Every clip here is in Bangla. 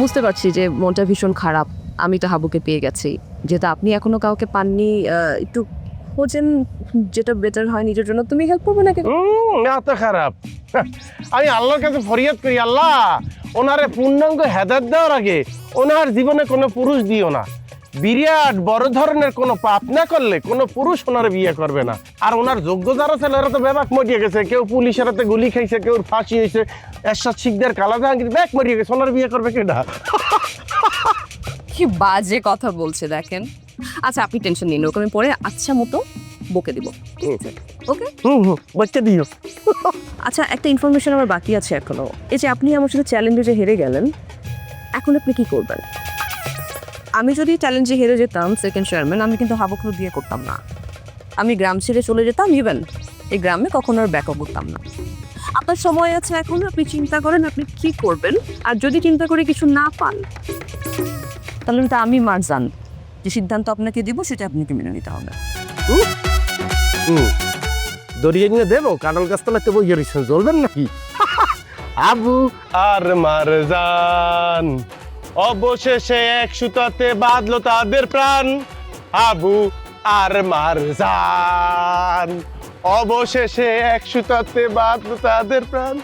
বুঝতে পারছি যে মনটা ভীষণ খারাপ। আমি তো হাবুকে পেয়ে গেছি। যেহেতু আপনি এখনও কাউকে পাননি একটু খোঁজেন, যেটা বেটার হয় নিজের জন্য। তুমি হেল্প করবে নাকি? এত খারাপ। আমি আল্লাহর কাছে ফরিয়াদ করি, আল্লাহ, ওনারে পূর্ণাঙ্গ হেদার দেওয়ার আগে ওনার জীবনে কোনো পুরুষ দিও না। বিরাট বড় ধরনের কোনো পাপ না করলে কোনো পুরুষ ওনার বিয়ে করবে না। আর ওনার যোগ্য যারা ছেলে ওরা তো ব্যাপাক মরিয়ে গেছে কেউ পুলিশের হাতে গুলি খাইছে কেউ ফাঁসি হয়েছে এরশাদ শিখদের কালা জাহাঙ্গীর ব্যাগ মরিয়ে গেছে ওনার বিয়ে করবে কেটা কি বাজে কথা বলছে দেখেন। আচ্ছা আপনি টেনশন নিন ওরকম পরে আচ্ছা মতো বকে দিব। ঠিক আছে? ওকে? হুম হুম বাচ্চা দিও। আচ্ছা একটা ইনফরমেশন আমার বাকি আছে এখনও। এই যে আপনি আমার সাথে চ্যালেঞ্জে যে হেরে গেলেন এখন আপনি কি করবেন? আমি যদি চ্যালেঞ্জে হেরে যেতাম সেকেন্ড চেয়ারম্যান আমি কিন্তু হাবুকে বিয়ে করতাম না। আমি গ্রাম ছেড়ে চলে যেতাম ইভেন এই গ্রামে কখনো আর ব্যাকআপ করতাম না। আপনার সময় আছে এখন, আপনি চিন্তা করেন আপনি কি করবেন, আর যদি চিন্তা করে কিছু না পান, তাহলে তো আমি মার যান যে সিদ্ধান্ত আপনাকে দিব, সেটা আপনাকে মেনে নিতে হবে। দরিয়ে নিয়ে দেবো, কাঁঠাল গাছতলাতে বই গেছেন জ্বলবেন নাকি? আবু আর অবশেষে এক সুতাতে বাঁধলো তাদের প্রাণ, আবু আর মারজান। অবশেষে এক সুতাতে বাঁধলো তাদের প্রাণ।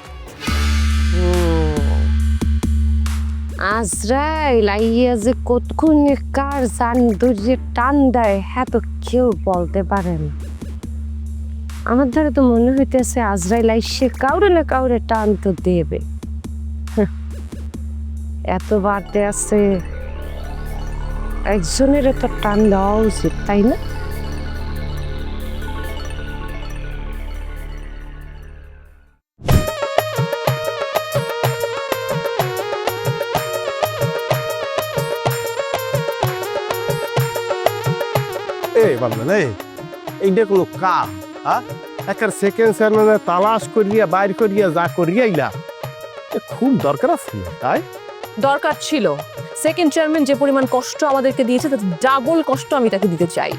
আজরাইল আইয়া যে কতক্ষণে কার জান ধরে টান দেয় হ্যাঁ তো কেউ বলতে পারে না। আমার দ্বারা তো মনে হইতেছে আজরাইল আইসে কাউরে না কাউরে টান তো দেবে। এত বাড়তে আছে একজনের তো টান দেওয়া উচিত, তাই না? এইটা কোনো কাম হ্যাঁ? একটা সেকেন্ড চেয়ারম্যানে তালাশ করিয়া, বাইর করিয়া, যা করিয়া ইলা খুব দরকার আছে তাই? দরকার ছিল। সেকেন্ড চেয়ারম্যান যে পরিমাণ কষ্ট আমাদেরকে দিয়েছে তার ডাবল কষ্ট আমি তাকে দিতে চাই।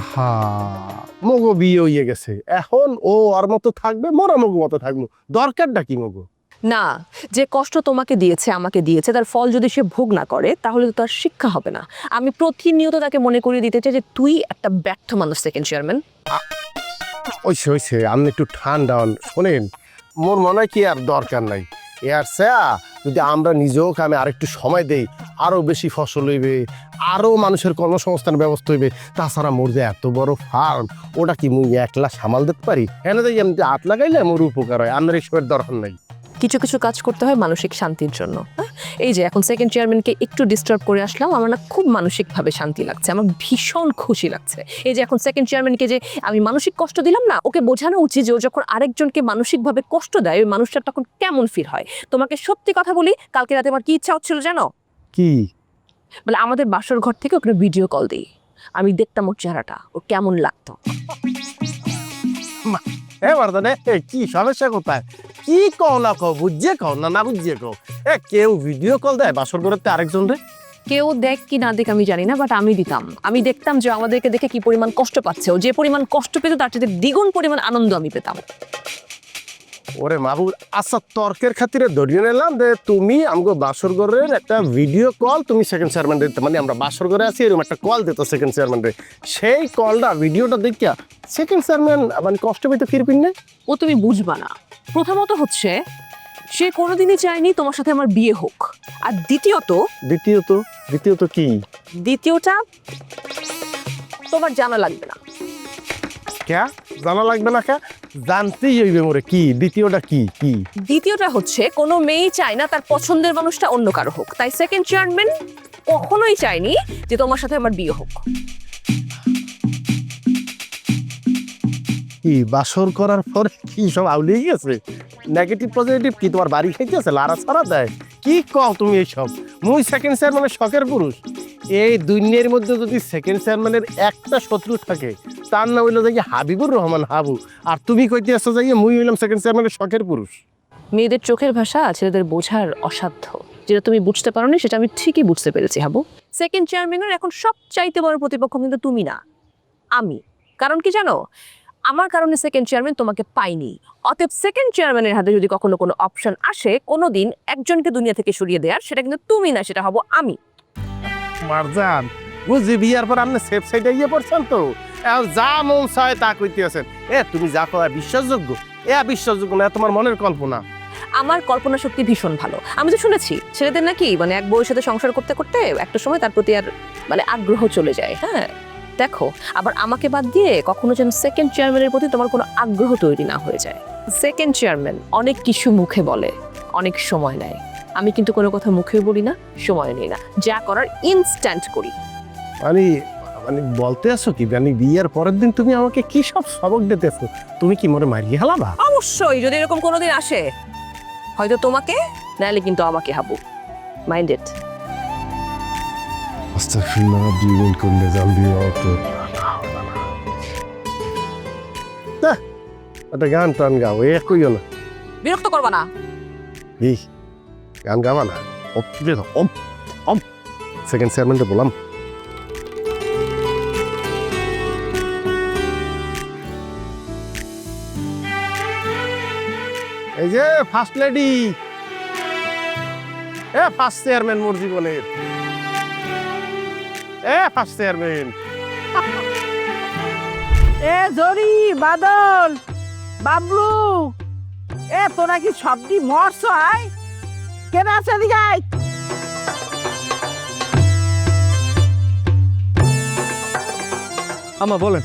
আহা মগো বিয়ে হইয়ে গেছে। এখন ও আর মতো থাকবে মোরা মগো মতো থাকব। দরকারটা কি মগো? না যে কষ্ট তোমাকে দিয়েছে আমাকে দিয়েছে তার ফল যদি সে ভোগ না করে তাহলে তো তার শিক্ষা হবে না। আমি প্রতিনিয়ত তাকে মনে করিয়ে দিতে চাই যে তুই একটা ব্যর্থ মানুষ সেকেন্ড চেয়ারম্যান ওইসে ওইসে আপনি একটু ঠান্ডা শোনেন মোর মনে হয় কি আর দরকার নাই। এর স্যা যদি আমরা নিজেও কামে আরেকটু সময় দেই, আরও বেশি ফসল হইবে, আরও মানুষের কর্মসংস্থান ব্যবস্থা হইবে, তাছাড়া মোর যে এত বড় ফার্ম ওটা কি মুই একলা সামাল দিতে পারি? এনে দেখি এমনি হাত লাগাইলে মোর উপকার হয় আপনার এসবের দরকার নাই। কিছু কিছু কাজ করতে হয় মানসিক শান্তির জন্য? এই যে এখন সেকেন্ড চেয়ারম্যানকে একটু ডিস্টার্ব করে আসলাম আমার না খুব মানসিকভাবে শান্তি লাগছে আমার ভীষণ খুশি লাগছে। এই যে এখন সেকেন্ড চেয়ারম্যানকে যে আমি মানসিক কষ্ট দিলাম না ওকে বোঝানো উচিত যে ও যখন আরেকজনকে মানসিকভাবে কষ্ট দেয় ওই মানুষটা তখন কেমন ফিল হয়? তোমাকে সত্যি কথা বলি কালকে রাতে আমার কি ইচ্ছা হচ্ছিল জানো? কি? বলে আমাদের বাসর ঘর থেকে ওখানে ভিডিও কল দিই। আমি দেখতাম ওর চেহারাটা ওর কেমন লাগতো। এ বর্তনে এ কি সমস্যা কোথায়? কি কও না কও, বুঝিয়ে কও না না বুঝিয়ে কও? এ কেউ ভিডিও কল দেয় বাসর করতে আরেকজন রে? কেউ দেখ কি না দেখ আমি জানি না বাট আমি দিতাম। আমি দেখতাম যে আমাদেরকে দেখে কি পরিমাণ কষ্ট পাচ্ছে। ও যে পরিমাণ কষ্ট পেত, তার সাথে দ্বিগুণ পরিমাণ আনন্দ আমি পেতাম। ওরে মাহবুব আচ্ছা তর্কের খাতিরে ধরিয়ে নিলাম যে তুমি আমগো বাসর ঘরের একটা ভিডিও কল তুমি সেকেন্ড চেয়ারম্যান দিতে। মানে আমরা বাসর ঘরে আছি এরকম একটা কল দিত সেকেন্ড চেয়ারম্যান সেই কলটা ভিডিওটা দেখিয়া সেকেন্ড চেয়ারম্যান মানে কষ্ট পেতে ফিরবিন না? ও তুমি বুঝবা না। প্রথমত হচ্ছে সে কোনোদিনই চায়নি তোমার সাথে আমার বিয়ে হোক। আর দ্বিতীয়ত দ্বিতীয়ত দ্বিতীয়ত কি? দ্বিতীয়টা তোমার জানা লাগবে না। ক্যা জানা লাগবে না ক্যা জানতেই হইবে মোরে কি? দ্বিতীয়টা কি? কি? দ্বিতীয়টা হচ্ছে কোনো মেয়েই চায় না তার পছন্দের মানুষটা অন্য কারও হোক। তাই সেকেন্ড চেয়ারম্যান কখনোই চায়নি যে তোমার সাথে আমার বিয়ে হোক। কি বাসর করার পরে কি সব আউলিয়ে গেছে? নেগেটিভ পজিটিভ কি তোমার বাড়ি খাইতেছে লারা ছাড়া দেয়? কি কও তুমি এইসব? মুই সেকেন্ড চেয়ারম্যানের শখের পুরুষ। এই দুনিয়ার মধ্যে যদি সেকেন্ড চেয়ারম্যানের একটা শত্রু থাকে তার নাম হইল দেখি হাবিবুর রহমান হাবু। আর তুমি কইতে আসছো যে মুই হইলাম সেকেন্ড চেয়ারম্যানের শখের পুরুষ। মেয়েদের চোখের ভাষা ছেলেদের বোঝার অসাধ্য। যেটা তুমি বুঝতে পারোনি সেটা আমি ঠিকই বুঝতে পেরেছি হাবু। সেকেন্ড চেয়ারম্যানের এখন সব চাইতে বড় প্রতিপক্ষ কিন্তু তুমি না আমি। কারণ কি জানো? আমার কারণে সেকেন্ড চেয়ারম্যান তোমাকে পাইনি অতএব সেকেন্ড চেয়ারম্যানের হাতে যদি কখনো কোনো অপশন আসে কোনো দিন একজনকে দুনিয়া থেকে সরিয়ে দেওয়ার সেটা কিন্তু তুমি না সেটা হব আমি। মারজান বুঝি বিয়ার পর আপনি সেফ সাইডে গিয়ে পড়ছেন তো। যা মন চায় তা কইতে আছেন এ, তুমি যা করা বিশ্বাসযোগ্য? এ বিশ্বাসযোগ্য না তোমার মনের কল্পনা। আমার কল্পনা শক্তি ভীষণ ভালো। আমি তো শুনেছি, ছেলেদের নাকি মানে এক বউয়ের সাথে সংসার করতে করতে একটা সময় তার প্রতি আর মানে আগ্রহ চলে যায় হ্যাঁ? দেখো, আবার আমাকে বাদ দিয়ে কখনো যেন সেকেন্ড চেয়ারম্যানের প্রতি তোমার কোনো আগ্রহ তৈরি না হয়ে যায়। সেকেন্ড চেয়ারম্যান অনেক কিছু মুখে বলে, অনেক সময় নেয়। আমি কিন্তু কোনো কথা মুখেও বলি না সময় নিই না। যা করার ইনস্ট্যান্ট করি। মানে মানে বলতে আছো কি? মানে বিয়ের পরের দিন তুমি আমাকে কি সব সবক দিতেছো? তুমি কি মনে মারিয়ে হালাবা অবশ্যই যদি এরকম কোনোদিন আসে। হয়তো তোমাকে নাহলে কিন্তু আমাকে হাবু। মাইন্ড ইট আস্তাগফিরুল্লাহ রাব্বি কুল্লি যামবি ওয়া একটা গান টান গাও এ কইও না। বিরক্ত করবা না। এই গান গাওয়া না? অপ অম অম সেকেন্ড চেয়ারম্যানটা বললাম। এই যে ফার্স্ট লেডি এ ফার্স্ট চেয়ারম্যান মোর জীবনের এ ফার্স্ট চেয়ারম্যান এ, জরি, বাদল, বাবলু। এ, তোরা কি সবটি মরছ, আয়? কেন আছে আয় আমা বলেন।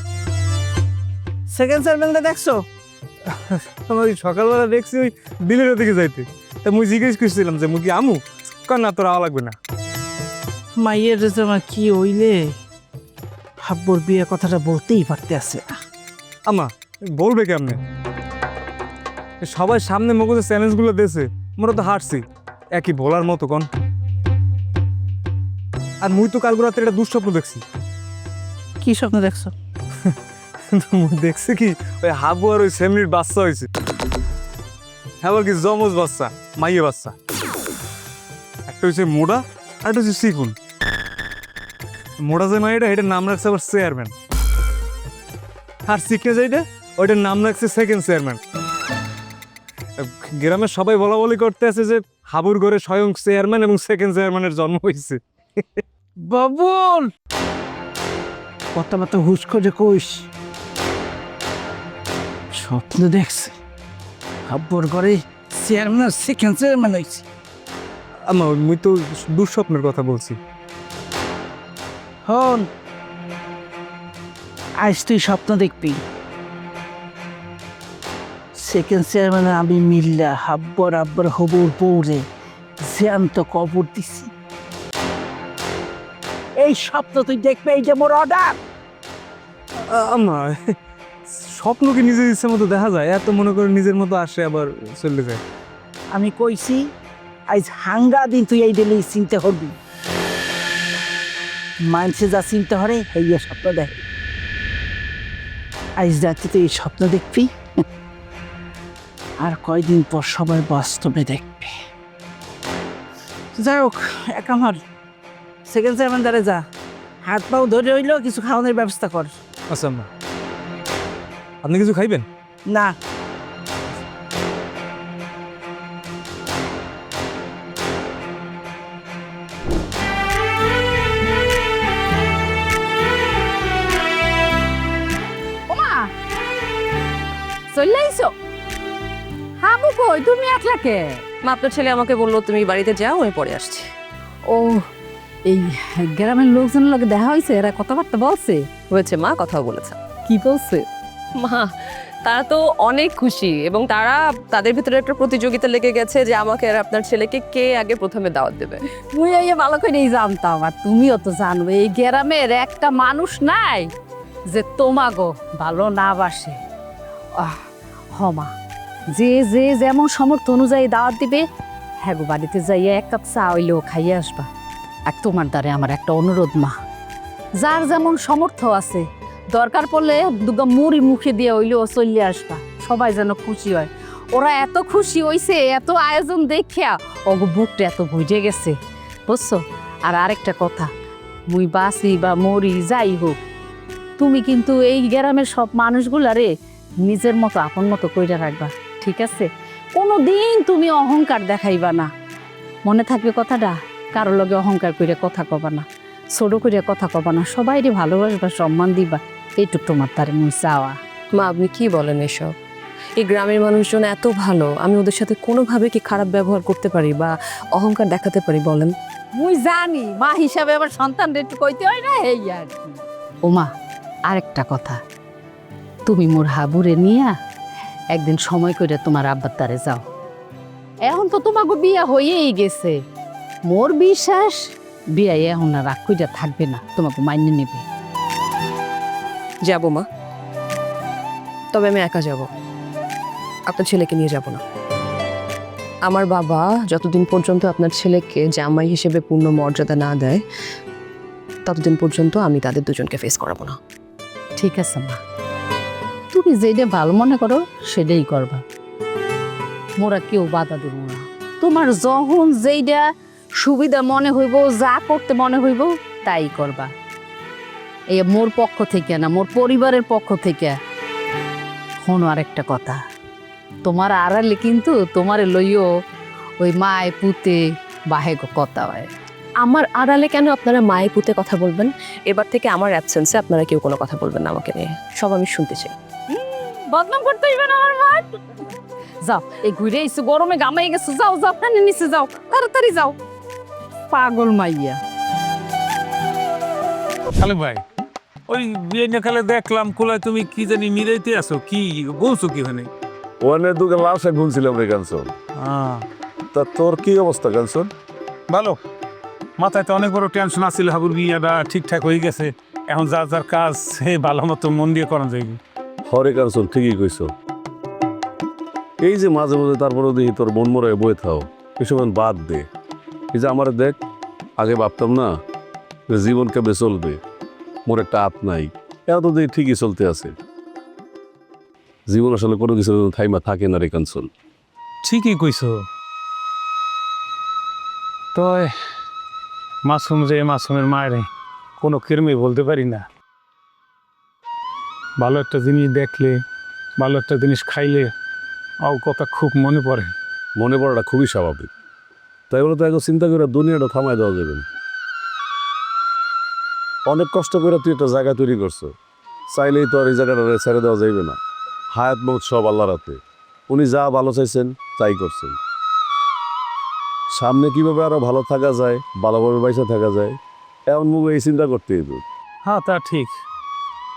সেকেন্ড চেয়ারম্যানটা দেখছ? আমার ওই সকালবেলা দেখছি ওই বিলের দিকে যাইতে। তা মুই জিজ্ঞেস করছিলাম যে মুই কি আমু? কার না তোর আওয়া লাগবে না। মাইয়ের আমার কি হইলে? হাব্বর বিয়ে কথাটা বলতেই পারতে আছে আমা বলবে কেমনে? সবাই সামনে মগজে চ্যালেঞ্জগুলো দিয়েছে মোরা তো হারছি। একই বলার মতো কন। আর মুই তো কালকে রাত্রে একটা দুঃস্বপ্ন দেখছি। কি স্বপ্ন দেখছ? মুই দেখছি কি ওই হাবু আর ওই সেমনির বাচ্চা হয়েছে। আবার কি জমজ বাচ্চা মাইয়ে বাচ্চা। একটা হচ্ছে মোড়া আর একটা হচ্ছে সিকুন। মোড়া যে মাইয়েটা এটার নাম রাখছে আবার চেয়ারম্যান। আর সিকে যেটা ওইটার নাম রাখছে সেকেন্ড চেয়ারম্যান গ্রামের সবাই বলা বলি করতে আছে যে হাবুর ঘরে স্বয়ং চেয়ারম্যান এবং সেকেন্ড চেয়ারম্যানের জন্ম হয়েছে বাবুল কথাবার্তা হুশ করে কইস। স্বপ্ন দেখছে হাব্বর ঘরে চেয়ারম্যান আর সেকেন্ড চেয়ারম্যান হয়েছে আমা মুই তো দুঃস্বপ্নের কথা বলছি। হন আজ তুই স্বপ্ন দেখবি। সেকেন্ড চেয়ারম্যান আমি মিল্লা হাব্বর আব্বর হবুর পৌরে জ্যান্ত কবর দিছি। এই স্বপ্ন তুই দেখবে এই যে মোর অর্ডার স্বপ্ন কি নিজের ইচ্ছা মতো দেখা যায়? এত মনে করে নিজের মতো আসে আবার চলে যায়। আমি কইছি আজ হাঙ্গা দিন তুই এই দিলেই চিন্তা করবি মানুষে যা চিন্তা করে এই স্বপ্ন দেখ। আজ রাতে তুই এই স্বপ্ন দেখবি? আর কয়দিন পর সবাই বাস্তবে দেখবে। যাই হোক এক আমার সেকেন্ড চেয়ারম্যান দ্বারে যা। হাত পাও ধরে হইলেও কিছু খাওয়ানোর ব্যবস্থা কর। আচ্ছা আম্মা। আপনি কিছু খাইবেন? না। চলে আইছো? হাবু কই? তুমি একলা কে মা আপনার ছেলে আমাকে বলল তুমি বাড়িতে যাও আমি পরে আসছি। ও এই গ্রামের লোকজনের লগে দেখা হয়েছে? এরা কথাবার্তা বলছে? হয়েছে মা কথাও বলেছে। কি বলছে? মা তারা তো অনেক খুশি এবং তারা তাদের ভিতরে একটা প্রতিযোগিতা লেগে গেছে যে আমাকে আর আপনার ছেলেকে কে আগে প্রথমে দাওয়াত দেবে। মুই এই ভালো করেই জানতাম আর তুমিও তো জানো এই গ্রামের একটা মানুষ নাই যে তোমাগো ভালো না বাসে। আহ, হমা যে যে যেমন সমর্থ অনুযায়ী দাওয়াত দিবে হ্যাঁ গো, বাড়িতে যাইয়া এক কাপ চা হইলেও খাইয়ে আসবা। আর তোমার দ্বারে আমার একটা অনুরোধ, মা। যার যেমন সমর্থ আছে, দরকার পড়লে দুগা মুড়ি মুখে দিয়ে হইলেও চলে আসবা। সবাই যেন খুশি হয়। ওরা এত খুশি হইছে, এত আয়োজন দেখিয়া, ওগো, বুকটা এত বুঝে গেছে। বুঝছ? আর আরেকটা কথা, মুই বাসি বা মরি যাই হোক, তুমি কিন্তু এই গ্রামের সব মানুষগুলারে নিজের মতো, আপন মতো কইরা রাখবা। ঠিক আছে? কোনো দিন তুমি অহংকার দেখাইবা না। মনে থাকবে কথাটা কারও লগে অহংকার করে কথা কবা না। ছোট করে কথা কবা না সবাইরে ভালোবাসবা সম্মান দিবা। এইটুক তোমার তারে চাওয়া। মা আপনি কি বলেন এসব? এই গ্রামের মানুষজন এত ভালো আমি ওদের সাথে কোনোভাবে কি খারাপ ব্যবহার করতে পারি বা অহংকার দেখাতে পারি বলেন? মুই জানি মা হিসাবে আবার সন্তান একটু কইতে হয় না এই আর কি। ও ওমা আরেকটা কথা। তুমি মোর হাবুরে নিয়া একদিন সময় করে তোমার আব্বার তারে যাও। এখন তো তোমাকে বিয়া হয়েই গেছে। মোর বিশ্বাস বিয়া এখন আর রাগ থাকবে না তোমাকে মাইনে নেবে। যাব মা। তবে আমি একা যাব। আপনার ছেলেকে নিয়ে যাব না। আমার বাবা যতদিন পর্যন্ত আপনার ছেলেকে জামাই হিসেবে পূর্ণ মর্যাদা না দেয় ততদিন পর্যন্ত আমি তাদের দুজনকে ফেস করাবো না। ঠিক আছে মা। তুমি যেটা ভালো মনে করো, সেটাই করবা। মোরা কেউ বাধা দেব না। তোমার যখন যেইটা সুবিধা মনে হইব, যা করতে মনে হইব, তাই করবা। এই মোর পক্ষ থেকে না, মোর পরিবারের পক্ষ থেকে। শোনো আরেকটা কথা। তোমার আড়ালে কিন্তু তোমারে লইও ওই মায় পুতে বাহে কথা হয়। আমার আড়ালে কেন আপনারা মায়ে পুতে কথা বলবেন? এবার থেকে আমার অ্যাবসেন্সে আপনারা কেউ কোনো কথা বলবেন না আমাকে নিয়ে। সব আমি শুনতে চাই। বদনাম করতে হইবে না আমার মা। যাও এই ঘুরে এসে গরমে গামাই গেছে। যাও যাও ফ্যানে নিচে যাও। তাড়াতাড়ি যাও। পাগল মাইয়া। খালে ভাই ওই বিয়ে না খালে দেখলাম কোলায় তুমি কি জানি মিরাইতে আছো কি বলছো কি ওখানে? ওখানে দুটো লাল শাক গুনছিলাম রে কাঞ্চন তা তোর কি অবস্থা কাঞ্চন ভালো। মাথায় তো অনেক বড় টেনশন আছিল হাবুর বিয়েটা ঠিকঠাক হয়ে গেছে। এখন যার যার কাজ সে ভালো মতো মন দিয়ে করা যাইবে হরে কাঞ্চন ঠিকই কইছ। এই যে মাঝে মাঝে তারপরে দেখি তোর মন মরে বয়ে থাও এসব বাদ দে। এই যে আমার দেখ আগে ভাবতাম না যে জীবন কেমনে চলবে মোর একটা হাত নাই এত তো দেখি ঠিকই চলতে আছে। জীবন আসলে কোনো কিছু থাইমা থাকে না রে কাঞ্চন। ঠিকই কইছো। তয় মাসুম রে মাসুমের মায়েরে কোনো কিরমে বলতে পারি না। ভালো একটা জিনিস দেখলে, ভালো একটা জিনিস খাইলে আও কথা খুব মনে পড়ে। মনে পড়াটা খুবই স্বাভাবিক। তাই বলে তো এখন চিন্তা করে দুনিয়াটা থামায় দেওয়া যাবে। অনেক কষ্ট করে তুই একটা জায়গা তৈরি করছ। চাইলেই তো আর এই জায়গাটা ছেড়ে দেওয়া যাইবে না। হায়াত মত সব আল্লাহর হাতে। উনি যা ভালো চাইছেন, তাই করছেন। সামনে কীভাবে আরও ভালো থাকা যায় ভালোভাবে বাইসা থাকা যায় এমন মুভি এই চিন্তা করতে হইব হ্যাঁ তা ঠিক।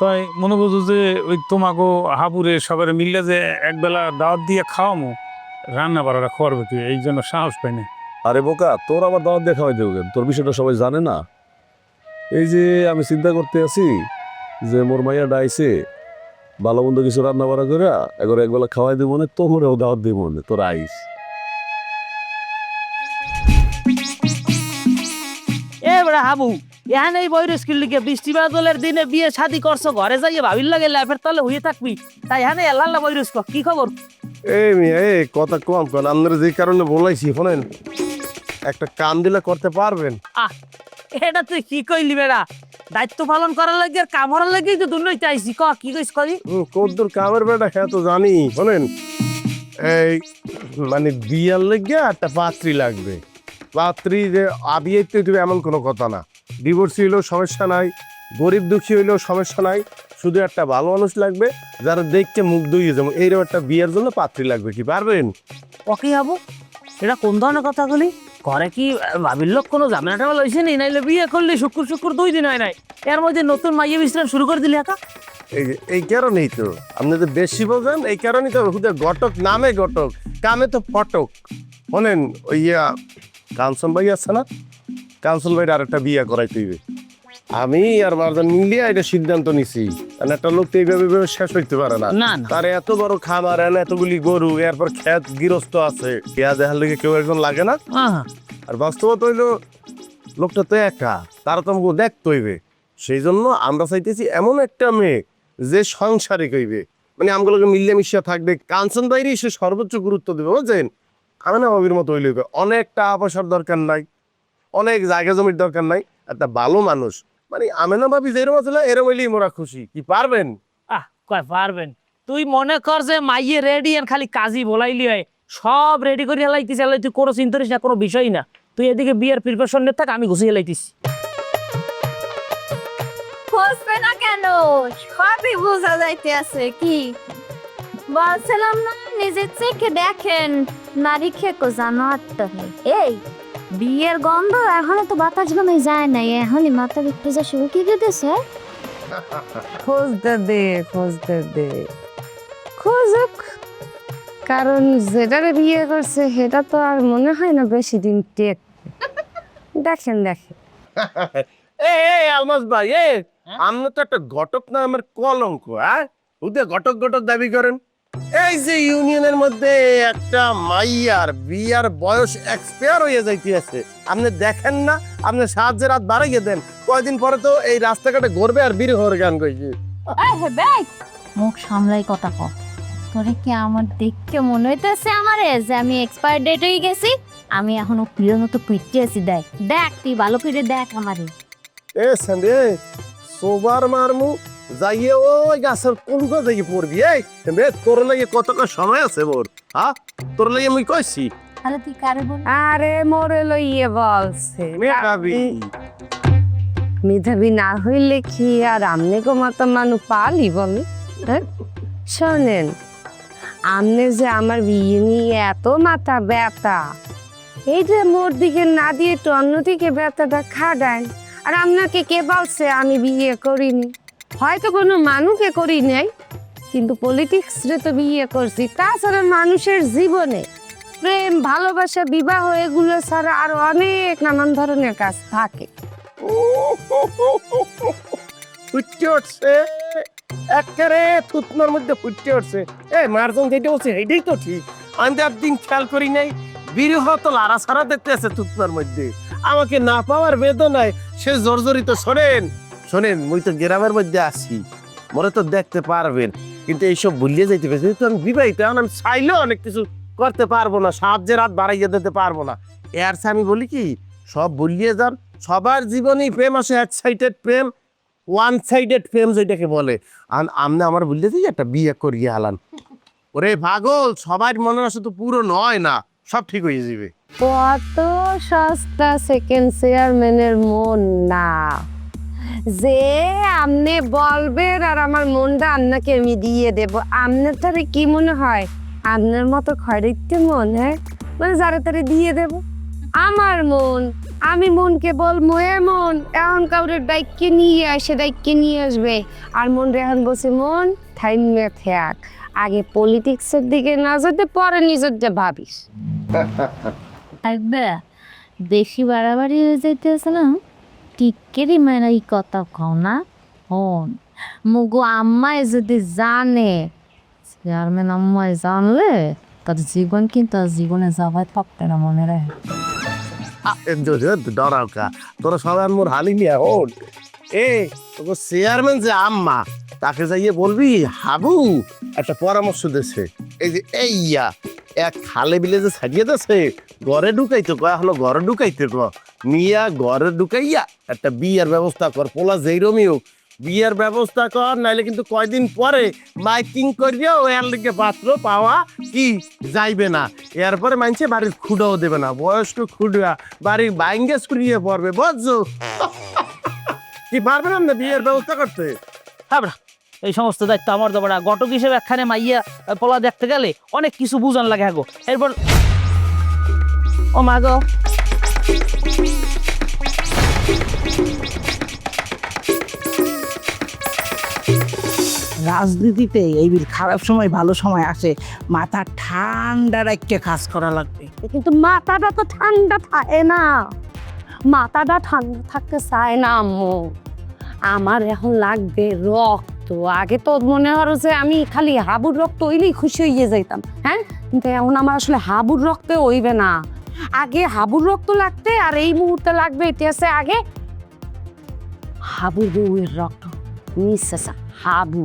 তাই মনে করছ যে ওই তোমাকে হাবুরে সবার মিললে যে একবেলা দাওয়াত দিয়ে খাওয়ামো রান্না বাড়াটা করবে তুই এই জন্য সাহস পাই না আরে বোকা তোর আবার দাওয়াত দেখা হয় দেবো তোর বিষয়টা সবাই জানে না। এই যে আমি চিন্তা করতে আছি যে মোর মাইয়া ডাইছে ভালো মন্দ কিছু রান্না বাড়া করে একবার একবেলা খাওয়াই দিব মনে তোমরেও দাওয়াত দিব মনে তোর আইস। বড় হাবু। ইহান এই বইর স্কিল লিখে বৃষ্টি বাদলের দিনে বিয়ে শাদি করছ ঘরে যাইয়ে ভাবির লাগে লাইফের তলে হয়ে থাকবি। তাই হ্যাঁ এল্লাহ বইর কি খবর? এই মিয়া এই কথা কম কন? আপনারা যে কারণে বলাইছি শোনেন। একটা কাম দিলে করতে পারবেন। আহ এটা তুই কি কইলি বেড়া? দায়িত্ব পালন করার লাগে আর কাম করার লাগেই তো দুর্নই চাইছি ক কি কইস করি কদ্দুর কামের বেটা হ্যাঁ তো জানি শোনেন। এই মানে বিয়ার লেগে একটা পাত্রী লাগবে। পাত্রী যে আবিয়েতে তুমি এমন কোনো কথা না। ডিভোর্সি হইলেও সমস্যা নাই গরিব দুঃখী হইলেও সমস্যা নাই শুধু একটা ভালো মানুষ লাগবে যারা দেখতে মুগ্ধ হয়ে যাব। এইরকম একটা বিয়ের জন্য পাত্রী লাগবে কি পারবেন? ওকে হাবু এটা কোন ধরনের কথা বলি ঘরে কি ভাবির লোক কোনো ঝামেলা টামেলা হয়েছে নি? নাইলে বিয়ে করলে শুক্র শুক্র দুই দিন হয় নাই। এর মধ্যে নতুন মাইয়ে বিশ্রাম শুরু করে দিলি একা? এই এই কারণেই তো। আপনি তো বেশি বোঝেন এই কারণেই তো হুদে ঘটক নামে ঘটক কামে তো ফটক। শোনেন ওই ইয়া কাঞ্চন ভাই আছে না? কাঞ্চন ভাইয়ের আরেকটা বিয়ে করাই তুইবে আমি আর মারদান মিলিয়ে এটা সিদ্ধান্ত নিছি। কারণ একটা লোক তো এইভাবে শেষ হইতে পারে না। তার এত বড় খামার এনে এতগুলি গরু এরপর খেত গৃহস্থ আছে। পেঁয়া দেখার লেগে কেউ একজন লাগে না? আর বাস্তবত হইল লোকটা তো একা। তারা তো আমাকে দেখতে হইবে। সেই জন্য আমরা চাইতেছি এমন একটা মেয়ে যে সংসারে কইবে মানে আমগুলোকে মিলিয়ে মিশিয়ে থাকবে। কাঞ্চন বাইরে সে সর্বোচ্চ গুরুত্ব দেবে বুঝছেন? আমি না ভাবির মতো হইলে হইবে। অনেক টাকা পয়সার দরকার নাই অনেক জায়গা জমির দরকার নাই একটা ভালো মানুষ। মানে আমি না ভাবি যে এরম আছে না এরম হইলেই মোরা খুশি। কি পারবেন? আহ কয় পারবেন? তুই মনে কর যে মাইয়ে রেডি আর খালি কাজই বলাইলি হয়। সব রেডি করে হেলাইতিস হেলাই তুই কোনো চিন্তা করিস না কোনো বিষয় না। তুই এদিকে বিয়ের প্রিপারেশন নিয়ে থাক আমি গুছিয়ে হেলাইতিস বসবে না কেন? সবই বোঝা যাইতে আছে কি? বলছিলাম না নিজের চোখে দেখেন। নারী খেকো জানো আত্মহে এই বিয়ের গন্ধ এখনও তো বাতাস বানাই যায় নাই। এখনই মাথা বিক্রি যা শুরু কি দিতেছে খুঁজতে দে খুঁজতে দে। খুঁজুক কারণ যেটারে বিয়ে করছে সেটা তো আর মনে হয় না বেশি দিন টেক। দেখেন দেখেন। এই এই আলমাস ভাই এ আপনি তো একটা ঘটক না আমার কলঙ্ক হ্যাঁ? ওদের ঘটক ঘটক দাবি করেন। এই যে ইউনিয়নের মধ্যে একটা মাইয়ার বিয়ার বয়স এক্সপায়ার হয়ে যাইতে আছে আপনি দেখেন না আপনি সাহায্যের রাত বাড়াইয়ে দেন। কয়দিন পরে তো এই রাস্তাঘাটে ঘুরবে আর বীর গান কইছি। মুখ সামলাই কথা কর তোরে কি আমার দেখতে মনে হইতেছে আমারে যে আমি এক্সপায়ার ডেট হয়ে গেছি? আমি এখনও প্রিয় মতো পিটতে আছি দেখ। দেখ তুই ভালো করে দেখ আমারে। এ সোবার মারমু যাইয়ে ওই গাছের কোন যাইয়ে পড়বি এই? বে তোর লাগে কতটা সময় আছে মোর হ্যাঁ তোর লাগে মুই কইছি। তাহলে তুই কারে বল? আরে মোরে লইয়ে বলছে। মেধাবী। না হইলে কি আর আমনে গো মতো মানুষ পালি বল? শোনেন আমনে যে আমার বিয়ে নিয়ে এত মাথা ব্যথা এই যে মোর দিকে না দিয়ে একটু অন্যদিকে ব্যথাটা খাটায় আর আপনাকে কে বলছে আমি বিয়ে করিনি? হয়তো কোনো মানুষকে করি নাই, কিন্তু পলিটিক্স রে তো বিয়ে করছি। তাছাড়া মানুষের জীবনে প্রেম, ভালোবাসা, বিবাহ, এগুলো ছাড়া আরও অনেক নানান ধরনের কাজ থাকে। ফুটতে উঠছে, একেবারে থুতনার মধ্যে ফুটতে উঠছে। এ, মার্জন যেটা বলছে, এটাই তো ঠিক। আমি তো একদিন খেয়াল করি নাই লারা সারা দেখতে আছে মধ্যে। আমাকে না পাওয়ার বেদনায় সে জর্জরিত শোনেন। শোনেন, মুই তো গ্রামের মধ্যে আছি মনে তো দেখতে পারবেন। কিন্তু এইসব ভুলিয়ে যাইতে পেরেছি তো আমি বিবাহিত, এখন আমি চাইলেও অনেক কিছু করতে পারব না, সাহায্যের হাত বাড়াইয়ে দিতে পারব না। এর আমি বলি কি, সব ভুলিয়ে যান, সবার জীবনেই প্রেম আসে এক সাইডেড প্রেম ওয়ান সাইডেড প্রেম যেটাকে বলে। আর আমনে আমার বললে যে একটা বিয়ে করিয়ে আলান। ওরে পাগল, সবার মনে আসে তো পুরো নয় না, সব ঠিক হয়ে যাবে কত সস্তা সেকেন্ড চেয়ারম্যানের মন না। যে আপনি বলবেন আর আমার মনটা আপনাকে আমি দিয়ে দেব। আপনার তারে কি মনে হয়? আপনার মতো খরিদতে মন হ্যাঁ? মানে যারা তারে দিয়ে দেব। আমার মন, আমি মনকে বলব, এ মন, এখন কাউরের দায়িত্বে নিয়ে আসে দায়িত্বে নিয়ে আসবে। আর মন এখন বসে মন, থাইমে থাক। আগে পলিটিক্সের দিকে না যেতে পরে নিজের যে ভাবিস বেশি বাড়াবাড়ি হয়ে যাইতেছে মেয়েরা এই কথা কও না হন মুগু আম্মাই যদি জানে চেয়ারম্যান আম্মাই জানলে তার জীবন কিন্তু জীবনে যাবার থাকতে না মনে রাখে ডরাও কা তোরা সবাই মোর হালি নিয়ে হন এ তোকে চেয়ারম্যান যে আম্মা তাকে যাইয়ে বলবি হাবু একটা পরামর্শ দেছে এই যে এইয়া এক খালে বিলে যে ছাড়িয়ে দেছে ঘরে ঢুকাইতে কয় এখনও ঘরে ঢুকাইতে ক নিয়া ঘরে ঢুকাইয়া একটা বিয়ার ব্যবস্থা কর, পোলা যেই রমিও বিয়ের ব্যবস্থা কর, নাইলে কিন্তু কয়দিন পরে মাইকিং করিয়া ও এর লিগে পাত্র পাওয়া কি যাইবে না। এরপরে মানছে বাড়ির খুঁড়াও দেবে না, বয়স্ক খুঁড়া বাড়ির বাইঙ্গেস করিয়ে পড়বে, বুঝছ? কি পারবে না বিয়ের ব্যবস্থা করতে? হ্যাঁ এই সমস্ত দায়িত্ব আমার দেবো না। ঘটক হিসেবে একখানে মাইয়া পোলা দেখতে গেলে অনেক কিছু বুঝান লাগে গো। এরপর ও মা গো। রাজনীতিতে এই খারাপ সময়, ভালো সময় আসে। মাথা ঠান্ডা রাখতে কাজ করা লাগবে। কিন্তু মাথাটা তো ঠান্ডা থাকে না। মাথাটা ঠান্ডা থাকতে চায় না আম্মু। আমার এখন লাগবে রক্ত। আগে তো মনে হলো যে আমি খালি হাবুর রক্ত হইলেই খুশি হইয়ে যাইতাম হ্যাঁ? কিন্তু এখন আমার আসলে হাবুর রক্ত হইবে না। আগে হাবুর রক্ত লাগতে আর এই মুহূর্তে লাগবে ইতিহাসে আগে হাবুর বউয়ের রক্ত। মিসেস হাবু।